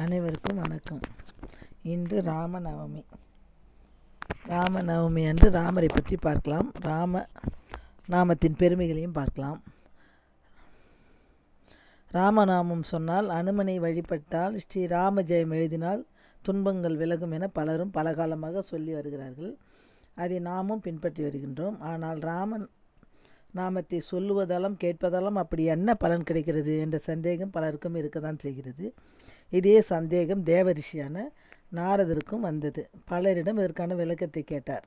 அனைவருக்கும் வணக்கம். இன்று ராமநவமி. ராமநவமி அன்று ராமரை பற்றி பார்க்கலாம். ராம நாமத்தின் பெருமைகளையும் பார்க்கலாம். ராமநாமம் சொன்னால் அனுமனை வழிபட்டால் ஸ்ரீ ராம ஜெயம் எழுதினால் துன்பங்கள் விலகும் என பலரும் பல காலமாக சொல்லி வருகிறார்கள். அதை நாமும் பின்பற்றி வருகின்றோம். ஆனால் ராமன் நாமத்தை சொல்லுவதாலும் கேட்பதாலும் அப்படி என்ன பலன் கிடைக்கிறது என்ற சந்தேகம் பலருக்கும் இருக்க தான் செய்கிறது. இதே சந்தேகம் தேவரிஷியான நாரதருக்கும் வந்தது. பலரிடம் இதற்கான விளக்கத்தை கேட்டார்.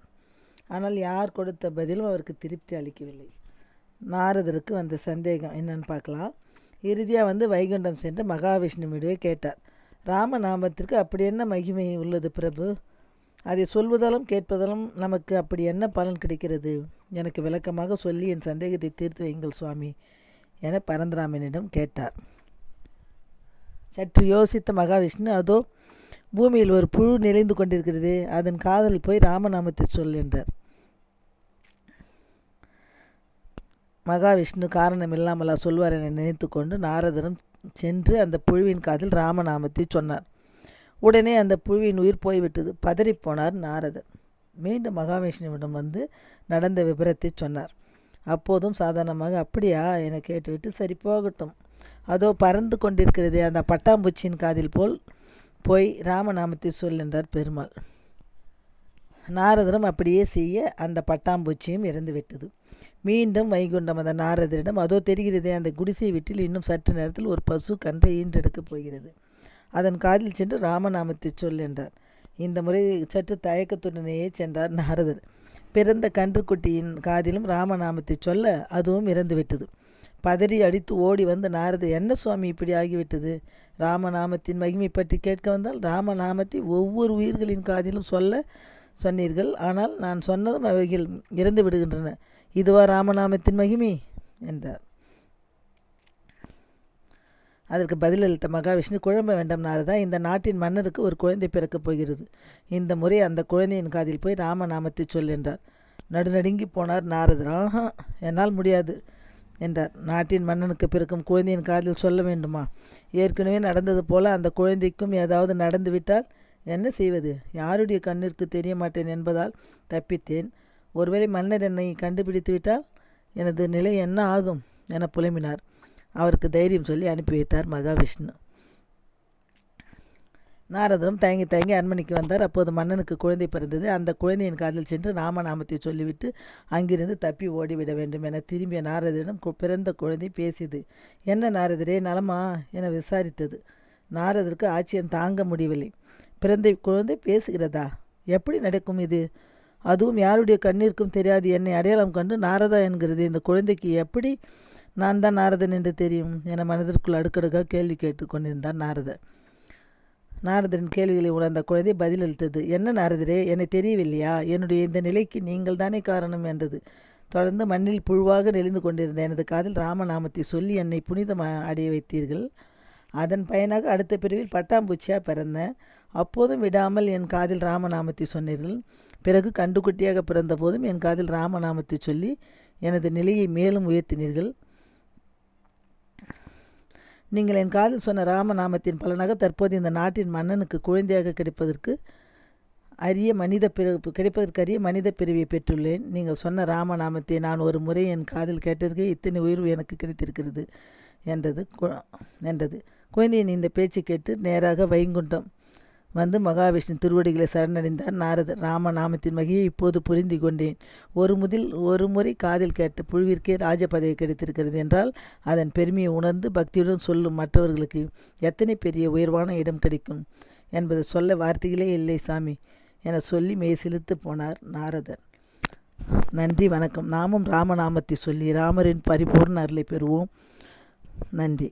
ஆனால் யார் கொடுத்த பதிலும் அவருக்கு திருப்தி அளிக்கவில்லை. நாரதருக்கு வந்த சந்தேகம் என்னன்னு பார்க்கலாம். இறுதியாக வந்து வைகுண்டம் சென்று மகாவிஷ்ணுவிடவே கேட்டார். ராமநாமத்திற்கு அப்படி என்ன மகிமை உள்ளது பிரபு? அதை சொல்வதாலும் கேட்பதாலும் நமக்கு அப்படி என்ன பலன் கிடைக்கிறது? எனக்கு விளக்கமாக சொல்லி என் சந்தேகத்தை தீர்த்து வையுங்கள் சுவாமி என பரந்தராமனிடம் கேட்டார். சற்று யோசித்த மகாவிஷ்ணு அதோ பூமியில் ஒரு புழு நிலைந்து கொண்டிருக்கிறதே. அதன் காதல் போய் ராமநாமத்தை சொல் என்றார். மகாவிஷ்ணு காரணம் இல்லாமலா சொல்வார் என நினைத்து கொண்டு நாரதரும் சென்று அந்த புழுவின் காதில் ராமநாமத்தை சொன்னார். உடனே அந்த புழுவின் உயிர் போய்விட்டது. பதறிப்போனார் நாரதர். மீண்டும் மகாவிஷ்ணுவிடம் வந்து நடந்த விபரத்தை சொன்னார். அப்போதும் சாதாரணமாக அப்படியா? என கேட்டுவிட்டு சரி போகட்டும். அதோ பறந்து கொண்டிருக்கிறதே அந்த பட்டாம்பூச்சியின் காதில் போல் போய் ராமநாமத்தை சொல் என்றார் பெருமாள். நாரதரும் அப்படியே செய்ய அந்த பட்டாம்பூச்சியும் இறந்துவிட்டது. மீண்டும் வைகுண்டம் அந்த நாரதரிடம் அதோ தெரிகிறதே அந்த குடிசை வீட்டில் இன்னும் சற்று நேரத்தில் ஒரு பசு கன்றை ஈன்றெடுக்கப் போகிறது. அதன் காதில் சென்று ராமநாமத்தை சொல் என்றார். இந்த முறை சற்று தயக்கத்துடனேயே சென்றார் நாரதர். பிறந்த கன்றுக்குட்டியின் காதிலும் ராமநாமத்தை சொல்ல அதுவும் இறந்துவிட்டது. பதறி அடித்து ஓடி வந்து நாரதர் என்ன சுவாமி இப்படி ஆகிவிட்டது? ராமநாமத்தின் மகிமை பற்றி கேட்க வந்தால் ராமநாமத்தை ஒவ்வொரு உயிர்களின் காதிலும் சொல்ல சொன்னீர்கள். ஆனால் நான் சொன்னதும் அவைகள் இறந்து விடுகின்றன இதுவா ராமநாமத்தின் மகிமை? என்றார். அதற்கு பதிலளித்த மகாவிஷ்ணு குழம்ப வேண்டாம் தான் இந்த நாட்டின் மன்னருக்கு ஒரு குழந்தை பிறக்கப் போகிறது. இந்த முறை அந்த குழந்தையின் காதில் போய் ராமநாமத்தை சொல் என்றார். நடுநடுங்கி போனார் நாரதர். ஆஹா என்னால் முடியாது என்றார். நாட்டின் மன்னனுக்கு பிறக்கும் குழந்தையின் காதில் சொல்ல வேண்டுமா? ஏற்கனவே நடந்தது போல அந்த குழந்தைக்கும் ஏதாவது நடந்துவிட்டால் என்ன செய்வது? யாருடைய கண்ணிற்கு தெரிய மாட்டேன் என்பதால் தப்பித்தேன். ஒருவேளை மன்னர் என்னை கண்டுபிடித்து விட்டால் எனது நிலை என்ன ஆகும்? என புலம்பினார். அவருக்கு தைரியம் சொல்லி அனுப்பி வைத்தார் மகாவிஷ்ணு. நாரதரும் தயங்கி தயங்கி அரண்மனைக்கு வந்தார். அப்போது மன்னனுக்கு குழந்தை பிறந்தது. அந்த குழந்தையின் காதில் சென்று ராமநாமத்தை சொல்லிவிட்டு அங்கிருந்து தப்பி ஓடிவிட வேண்டும் என திரும்பிய நாரதரிடம் பிறந்த குழந்தை பேசியது. என்ன நாரதரே நலமா? என விசாரித்தது. நாரதருக்கு ஆச்சரியம் தாங்க முடியவில்லை. பிறந்த குழந்தை பேசுகிறதா? எப்படி நடக்கும் இது? அதுவும் யாருடைய கண்ணிற்கும் தெரியாது. என்னை அடையாளம் கண்டு நாரதா என்கிறது. இந்த குழந்தைக்கு எப்படி நான் தான் நாரதன் என்று தெரியும் என மனதிற்குள் அடுக்கடுக்காக கேள்வி கேட்டு கொண்டிருந்தான் நாரதர் நாரதரின் கேள்விகளை உணர்ந்த குழந்தை பதிலளித்தது என்ன நாரதரே என்னை தெரியவில்லையா? என்னுடைய இந்த நிலைக்கு நீங்கள் தானே காரணம்? என்றது. தொடர்ந்து மண்ணில் புழுவாக நெளிந்து கொண்டிருந்த எனது காதில் ராமநாமத்தை சொல்லி என்னை புனிதமாக அடைய வைத்தீர்கள்? அதன் பயனாக அடுத்த பிரிவில் பட்டாம்பூச்சியாக பிறந்தேன் அப்போதும் விடாமல் என் காதில் ராமநாமத்தை சொன்னீர்கள். பிறகு கண்டுக்குட்டியாக பிறந்த போதும் என் காதில் ராமநாமத்தை சொல்லி எனது நிலையை மேலும் உயர்த்தினீர்கள். நீங்கள் என் காதில் சொன்ன ராமநாமத்தின் பலனாக தற்போது இந்த நாட்டின் மன்னனுக்கு குழந்தையாக கிடைப்பதற்கு அரிய மனித பிறப்பு கிடைப்பதற்கு அரிய மனித பிரிவை பெற்றுள்ளேன். நீங்கள் சொன்ன ராமநாமத்தை நான் ஒரு முறை என் காதில் கேட்டிருக்கே இத்தனை உயர்வு எனக்கு கிடைத்திருக்கிறது என்றது என்றது. குழந்தையின் இந்த பேச்சு கேட்டு நேராக வைகுண்டம் வந்து மகாவிஷ்ணு திருவடிகளை சரணடைந்தார். நாரதர் ராமநாமத்தின் வகையை இப்போது புரிந்து கொண்டேன். ஒரு முதல் ஒரு முறை காதில் கேட்ட புழுவிற்கே ராஜபதவி கிடைத்திருக்கிறது என்றால் அதன் பெருமையை உணர்ந்து பக்தியுடன் சொல்லும் மற்றவர்களுக்கு எத்தனை பெரிய உயர்வான இடம் கிடைக்கும் என்பதை சொல்ல வார்த்தைகளே இல்லை சாமி என சொல்லி மெய் போனார் நாரதர். நன்றி வணக்கம். நாமும் ராமநாமத்தை சொல்லி ராமரின் பரிபூர்ண அருளை பெறுவோம். நன்றி.